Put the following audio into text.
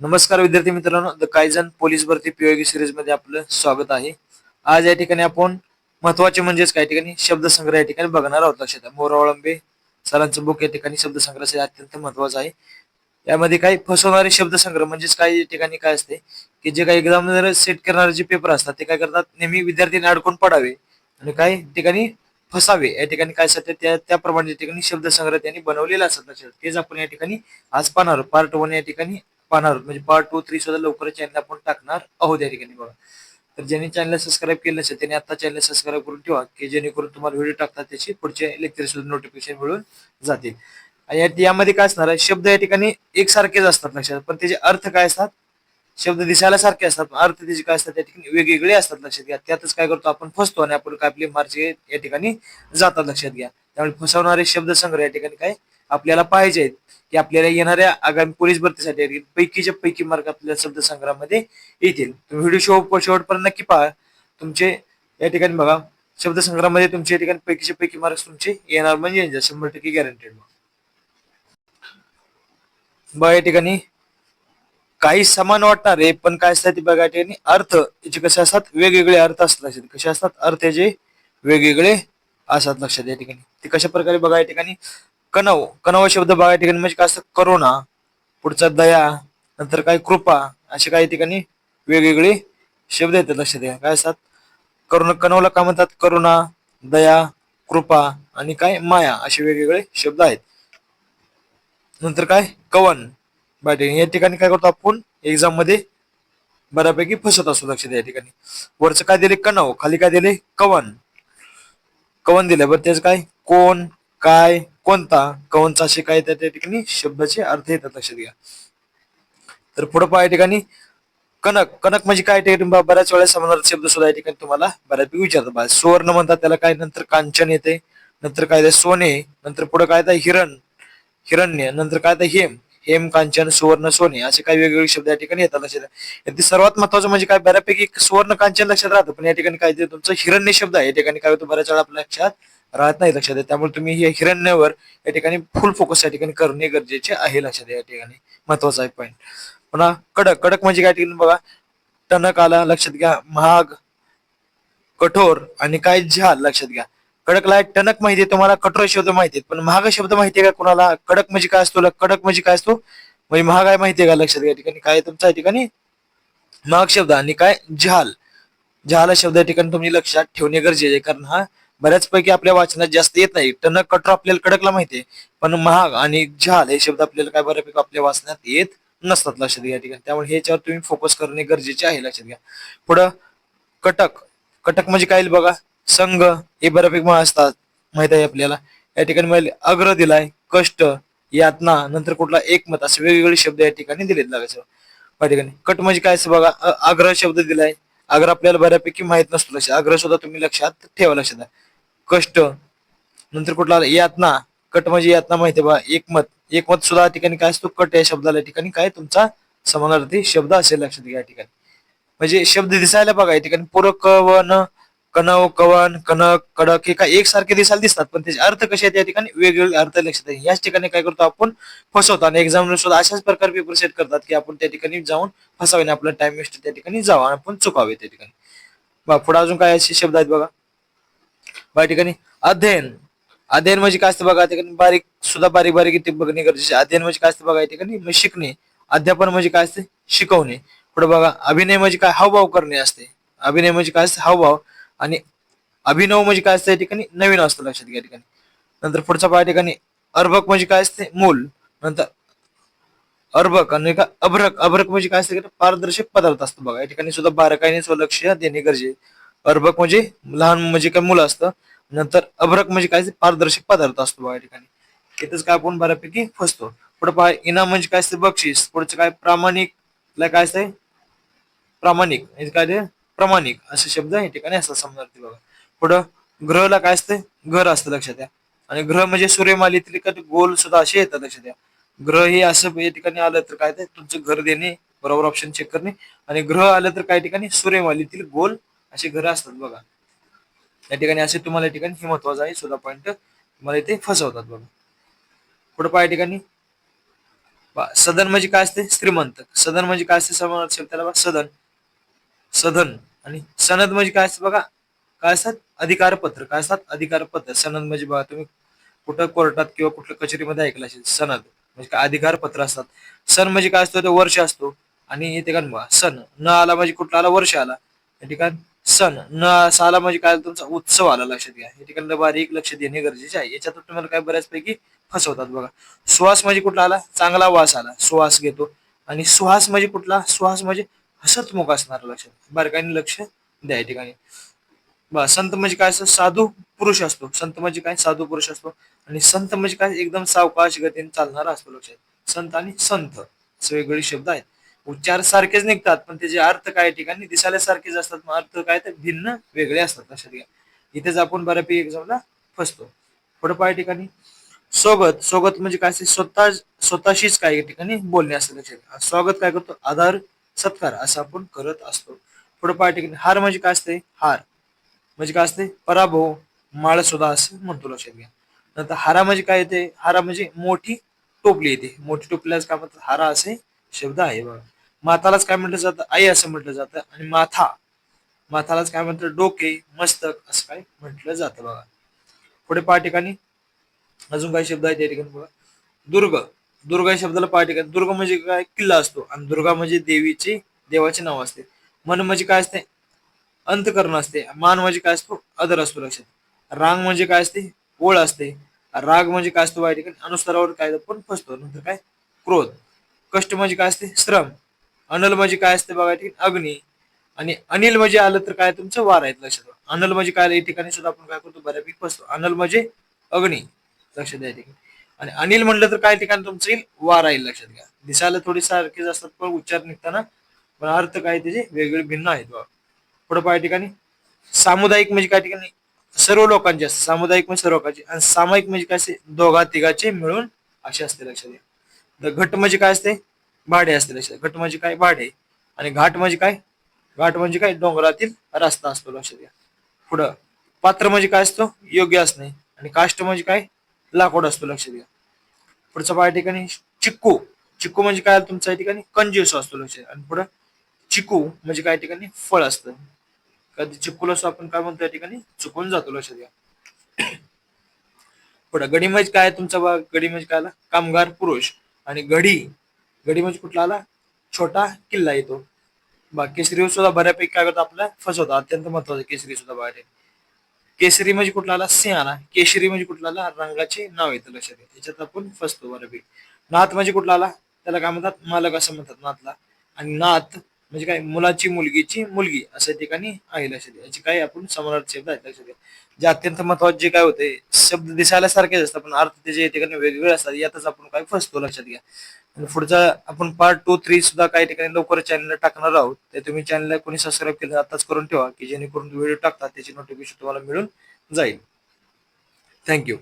नमस्कार विद्यार्थी मित्रांनो. द कायझन पोलीस भरती पीओगी सिरीजमध्ये आपलं स्वागत आहे. आज या ठिकाणी आपण महत्त्वाचे म्हणजेच काही ठिकाणी शब्दसंग्रह या ठिकाणी बघणार आहोत. लक्षात मोरावळंबे सरांचं बुक या ठिकाणी शब्दसंग्रह अत्यंत महत्वाचं आहे. यामध्ये काही फसवणारे शब्दसंग्रह म्हणजेच काही ठिकाणी काय असते की जे काही एक्झाम सेट करणारे जे पेपर असतात ते काय करतात? नेहमी विद्यार्थ्यांनी अडकून पडावे आणि काही ठिकाणी फसावे. या ठिकाणी काय असतात त्या त्याप्रमाणे या ठिकाणी शब्दसंग्रह त्यांनी बनवलेला असतात लक्षात तेच आपण या ठिकाणी आज पाहणार पार्ट वन या ठिकाणी पाहणार. म्हणजे पार्ट टू थ्री सुद्धा लवकरच चॅनल आपण टाकणार आहोत या ठिकाणी बघा. तर ज्यांनी चॅनल सबस्क्राईब केलं नसेल त्यांनी आता चॅनल सबस्क्राईब करून ठेवा की जेणेकरून तुम्हाला व्हिडिओ टाकतात त्याची पुढचे लेक्चर सुद्धा नोटिफिकेशन मिळून जातील. आणि यामध्ये काय असणार आहे शब्द या ठिकाणी एकसारखेच असतात लक्षात. पण त्याचे अर्थ काय असतात? शब्द दिसायला सारखे असतात पण अर्थ त्याचे काय असतात त्या ठिकाणी वेगवेगळे असतात लक्षात घ्या. त्यातच काय करतो आपण फसतो आणि आपण काय आपले मार्च या ठिकाणी जातात लक्षात घ्या. त्यामुळे फसवणारे शब्दसंग्रह या ठिकाणी काय? आपल्याला पाहिजे आहेत की आपल्याला येणाऱ्या आगामी पोलीस भरतीसाठी पैकीच्या पैकी मार्ग आपल्या शब्दसंग्रहामध्ये येतील. तुम्ही व्हिडिओ शेवट शेवटपर्यंत नक्की पहा. तुमचे या ठिकाणी बघा. शब्दसंग्रहामध्ये तुमच्या या ठिकाणी पैकीच्या पैकी मार्क्स तुमचे येणार म्हणजे शंभर टक्के गॅरंटेड बघा. या ठिकाणी. काही समान वाटणार आहे पण काय असतात ते बघा या ठिकाणी. अर्थ याचे कसे असतात? वेगवेगळे अर्थ असतात लक्षात. कसे असतात? अर्थ याचे वेगवेगळे असतात लक्षात या ठिकाणी. ते कशा प्रकारे बघा या ठिकाणी? कणव कणव शब्द बघा या ठिकाणी म्हणजे काय असतं? करुणा पुढचा दया नंतर काय कृपा असे काही ठिकाणी वेगवेगळे शब्द येतात लक्षात घ्या. काय असतात? करुणा कणवला काय म्हणतात? करुणा दया कृपा आणि काय? माया असे वेगवेगळे शब्द आहेत. नंतर काय? कवन. बॅटिंग या ठिकाणी काय करतो आपण? एक्झाममध्ये बऱ्यापैकी फसत असतो लक्षात द्या या ठिकाणी. वरचं काय दिले? कणव खाली काय दिले? कवन. कवन दिले. बरं त्याच काय? कोण काय? कोणता? कवनचा असे काय त्या त्या ठिकाणी? शब्दाचे अर्थ येतात लक्षात घ्या. तर पुढे पहा या ठिकाणी. कनक. कनक म्हणजे काय? ठिकाणी बऱ्याच वेळेस समजणार शब्द सुद्धा या ठिकाणी तुम्हाला बऱ्यापैकी विचारतात. बा सुवर्ण म्हणतात त्याला काय? नंतर कांचन येते. नंतर काय? ते सोने. नंतर पुढे काय? तर हिरण. हिरण्य. नंतर काय? तर हेम. हेम कांचन सुवर्ण सोने असे काही वेगवेगळे शब्द या ठिकाणी येतात लक्षात घ्या. सर्वात महत्वाचं म्हणजे काय? बऱ्यापैकी सुवर्ण कांचन लक्षात राहतं. पण या ठिकाणी काय? ते तुमचं हिरण्य शब्द आहे. या ठिकाणी काय होतं? बऱ्याच वेळा आपल्या लक्षात राहत नाही लक्षात द्या त्यामुळे तुम्ही हे हिरण्यावर या ठिकाणी फुल फोकस या ठिकाणी करणे गरजेचे आहे लक्षात या ठिकाणी. महत्त्वाचा आहे पॉईंट पुन्हा कडक कडक म्हणजे काय? ठिकाणी बघा. टणक आला लक्षात घ्या. महाग कठोर आणि काय झाल? लक्षात घ्या. कडकला टणक माहिती आहे तुम्हाला कठोर शब्द माहिती आहेत. पण महाग शब्द माहिती आहे का कोणाला? कडक म्हणजे काय असतो? कडक म्हणजे काय असतो? म्हणजे महाग आहे माहिती आहे का लक्षात घ्या. ठिकाणी काय आहे तुमचा या ठिकाणी? महाग शब्द आणि काय झाल? झाल शब्द या ठिकाणी तुम्ही लक्षात ठेवणे गरजेचे कारण हा बऱ्याचपैकी आपल्या वाचनात जास्त येत नाही. टणक कठोर आपल्याला कडकला माहिती आहे पण महाग आणि झाल हे शब्द आपल्याला काय बऱ्यापैकी आपल्या वाचनात येत नसतात लक्षात घ्या. ठिकाणी त्यामुळे ह्याच्यावर तुम्ही फोकस करणे गरजेचे आहे लक्षात घ्या. पुढं कटक. कटक म्हणजे काय? बघा संघ हे बऱ्यापैकी मग असतात. माहीत आहे आपल्याला. या ठिकाणी मला अग्र दिलाय कष्ट यातना नंतर कुठला एकमत असे वेगवेगळे शब्द या ठिकाणी दिलेत लागायचं या ठिकाणी कट म्हणजे काय? असं बघा आग्रह शब्द दिलाय. आग्रह आपल्याला बऱ्यापैकी माहीत नसतो लक्षात. आग्रह सुद्धा तुम्ही लक्षात ठेवा लक्षात द्या. कष्ट नंतर कुठला यातना कट म्हणजे यातना माहिती बा एकमत. एकमत सुद्धा या ठिकाणी काय असतो? कट या शब्दाला या ठिकाणी काय तुमचा समानार्थी शब्द असेल लक्षात घ्या या ठिकाणी. म्हणजे शब्द दिसायला बघा या ठिकाणी पूरक कवन कणव कवन कनक कडक हे काय एकसारखे दिसायला दिसतात पण त्याचे अर्थ कसे आहेत या ठिकाणी? वेगवेगळे अर्थ लक्षात येईल याच ठिकाणी काय करतो आपण? फसवतो. आणि एक्झाम सुद्धा अशाच प्रकारे पेपर सेट करतात की आपण त्या ठिकाणी जाऊन फसावे आणि आपला टाइम वेस्ट त्या ठिकाणी जावा आणि आपण चुकावे त्या ठिकाणी. बघा पुढे अजून काय असे शब्द आहेत बघा? या ठिकाणी. अध्ययन. अध्ययन म्हणजे काय असतं बघा या ठिकाणी बारीक सुद्धा बारीक बारीक इथे बघणे गरजेचे अध्ययन म्हणजे काय असतं बघा या ठिकाणी शिकणे. अध्यापन म्हणजे काय असते? शिकवणे. पुढे बघा अभिनय म्हणजे काय? हावभाव करणे असते. अभिनय म्हणजे काय असते? हावभाव. आणि अभिनव म्हणजे काय असतं? या ठिकाणी नवीन असतं लक्षात घ्या ठिकाणी. नंतर पुढचा पाया ठिकाणी अर्भक म्हणजे काय असते? मूल. नंतर अर्भक आणि का अभ्रक. अभ्रक म्हणजे काय असते? पारदर्शक पदार्थ असतो बघा. या ठिकाणी सुद्धा बारकाईने लक्ष देणे गरजेचे अर्भक म्हणजे लहान म्हणजे काय मुलं असतं. नंतर अभ्रक म्हणजे काय? पारदर्शक पदार्थ असतो बघा ठिकाणी. इथंच काय आपण बऱ्यापैकी फसतो. पुढे पहा इनाम म्हणजे काय असतं? बक्षीस. पुढचं काय? प्रामाणिक. ला काय असतंय? प्रामाणिक. काय ते? प्रामाणिक. असे शब्द या ठिकाणी असतात समजार्थी बघा. पुढं ग्रहला काय असतंय? घर असतं लक्षात द्या आणि ग्रह म्हणजे सूर्यमालेतील ते गोल सुद्धा असे येतात लक्षात द्या ग्रह हे असं या ठिकाणी आलं तर काय ते? तुमचं घर देणे. बरोबर ऑप्शन चेक करणे. आणि ग्रह आलं तर काही ठिकाणी? सूर्यमालेतील गोल असे घर असतात बघा. या ठिकाणी असे तुम्हाला या ठिकाणी हे महत्वाचं आहे सुद्धा पॉईंट. तुम्हाला इथे फसवतात बघा. पुढे पहा या ठिकाणी. सदन म्हणजे काय असते? श्रीमंत. सदन म्हणजे काय असते? समान त्याला सदन. सदन आणि सनद म्हणजे काय असतं बघा? काय असतात? अधिकारपत्र. काय असतात? अधिकारपत्र. सनद म्हणजे बघा तुम्ही कुठं कोर्टात किंवा कुठल्या कचेरीमध्ये ऐकलं असेल सनद. म्हणजे काय? अधिकारपत्र असतात. सण म्हणजे काय असतो? तो वर्ष असतो. आणि हे का बघा सण न आला म्हणजे कुठला आला? वर्ष आला. या ठिकाणी सण न साला म्हणजे काय तुमचा उत्सव आला लक्षात घ्या. या ठिकाणी बारीक लक्ष देणे गरजेचे आहे. याच्यातून तुम्हाला काय बऱ्याचपैकी फसवतात बघा. सुवास म्हणजे कुठला आला? चांगला वास आला. सुवास घेतो. आणि सुहास म्हणजे कुठला? सुहास म्हणजे हसतमुख असणार लक्षात बारकाईने लक्ष द्या या ठिकाणी. बा संत म्हणजे काय असतो साधू पुरुष असतो. संत म्हणजे काय? साधू पुरुष असतो. आणि संत म्हणजे काय? एकदम सावकाश गतीने चालणारा असतो लक्षात संत आणि संत. असे वेगवेगळे शब्द आहेत. उच्चार सारखेच निघतात पण त्याचे अर्थ काय ठिकाणी दिसायला सारखेच असतात मग अर्थ काय तर भिन्न वेगळे असतात अशा ठिकाणी. इथेच आपण बऱ्यापैकी एक्झामला फसतो. पुढे पाय ठिकाणी सोबत सोबत म्हणजे काय असते स्वतः स्वतःशीच काही ठिकाणी बोलणे असते लक्षात स्वागत काय करतो? आधार सत्कार असं आपण करत असतो. पुढे पाय ठिकाणी हार म्हणजे काय असते? हार. म्हणजे काय असते? पराभव माळ सुद्धा असं म्हणतो लक्षात घ्या. नंतर हारा म्हणजे काय येते? हारा म्हणजे मोठी टोपली येते. मोठी टोपल्याच काय म्हणतात? हारा असे शब्द आहे बघा. माथालाच काय म्हटलं जातं? आई असं म्हटलं जातं. आणि माथा. माथालाच काय म्हणतं डोके मस्तक असं काय म्हटलं जातं बघा. पुढे पहा ठिकाणी. अजून काही शब्द आहेत त्या ठिकाणी बघा. दुर्ग. दुर्गा या शब्दाला पहा ठिकाणी. दुर्ग म्हणजे काय? किल्ला असतो. आणि दुर्गा म्हणजे देवीचे देवाचे नाव असते. मन म्हणजे काय असते? अंतकरण असते. मान म्हणजे काय असतो? अदर असतो लक्षात. रांग म्हणजे काय असते? ओळ असते. राग म्हणजे काय असतो? या ठिकाणी अनुस्तरावर काय पण फसतो. नंतर काय? क्रोध. कष्ट म्हणजे काय असते? श्रम. अनल म्हणजे काय असते बघा ठीक अग्नी. आणि अनिल म्हणजे आलं तर काय तुमचं वार आहेत लक्षात ठेवा. अनल म्हणजे काय या ठिकाणी सुद्धा आपण काय करतो बऱ्यापैकी फसतो. अनल म्हणजे अग्नी. लक्षात द्या ठिकाणी आणि अनिल म्हणलं तर काय ठिकाणी तुमचं येईल? वार येईल लक्षात घ्या. दिसायला थोडी सारखेच असतात पण उच्चार निघताना. पण अर्थ काय त्याचे? वेगवेगळे भिन्न आहेत बघा. पुढे पाय ठिकाणी. सामुदायिक म्हणजे काय ठिकाणी? सर्व लोकांचे असते. सामुदायिक म्हणजे सर्व लोकांचे. आणि सामायिक म्हणजे काय असते? दोघा तिघाचे मिळून असे असते लक्षात घ्या. तर घट म्हणजे काय असते? भाडे असते लक्षात. घट म्हणजे काय? भाडे. आणि घाट म्हणजे काय? घाट म्हणजे काय? डोंगरातील रस्ता असतो लक्षात घ्या. पुढं. पात्र म्हणजे काय असतो? योग्य असणे. आणि काष्ट म्हणजे काय? लाकूड असतो लक्षात घ्या. पुढचं पाय ठिकाणी. चिक्कू. चिक्कू म्हणजे काय तुमच्या या ठिकाणी? कंजूस असतो लक्षात आणि पुढं चिकू म्हणजे काय ठिकाणी? फळ असतं. कधी चिक्कूला असं आपण काय म्हणतो या ठिकाणी? चुकून जातो लक्षात घ्या. पुढं गडी म्हणजे काय? तुमचा गडी म्हणजे काय कामगार पुरुष. आणि घडी गडी म्हणजे कुठला आला? छोटा किल्ला येतो. बा केसरी सुद्धा बऱ्यापैकी काय करतो आपल्याला फसवतो. अत्यंत महत्वाचं केसरी सुद्धा बाहेर केसरी म्हणजे कुठला आला? सिंह आला केशरी म्हणजे कुठला आला? रंगाचे नाव येतं लक्षात घ्या. याच्यात आपण फसतो बऱ्यापैकी. नाथ म्हणजे कुठला आला? त्याला काय म्हणतात? मालक असं म्हणतात नाथला. आणि नाथ म्हणजे काय? मुलाची मुलगीची मुलगी अशा ठिकाणी आहे लक्षात याचे काही आपण समानार्थी शब्द आहेत लक्षात घ्या. जे अत्यंत महत्त्वाचे जे काय होते? शब्द दिसायला सारखेच असतात पण अर्थ त्याचे ठिकाणी वेगवेगळे असतात. यातच आपण काय फसतो लक्षात घ्या. आणि पुढचा आपण पार्ट टू थ्री सुद्धा काही ठिकाणी लवकर चॅनलला टाकणार आहोत. ते तुम्ही चॅनलला कोणी सबस्क्राईब केलं आताच करून ठेवा की जेणेकरून व्हिडिओ टाकतात त्याची नोटिफिकेशन तुम्हाला मिळून जाईल. थँक्यू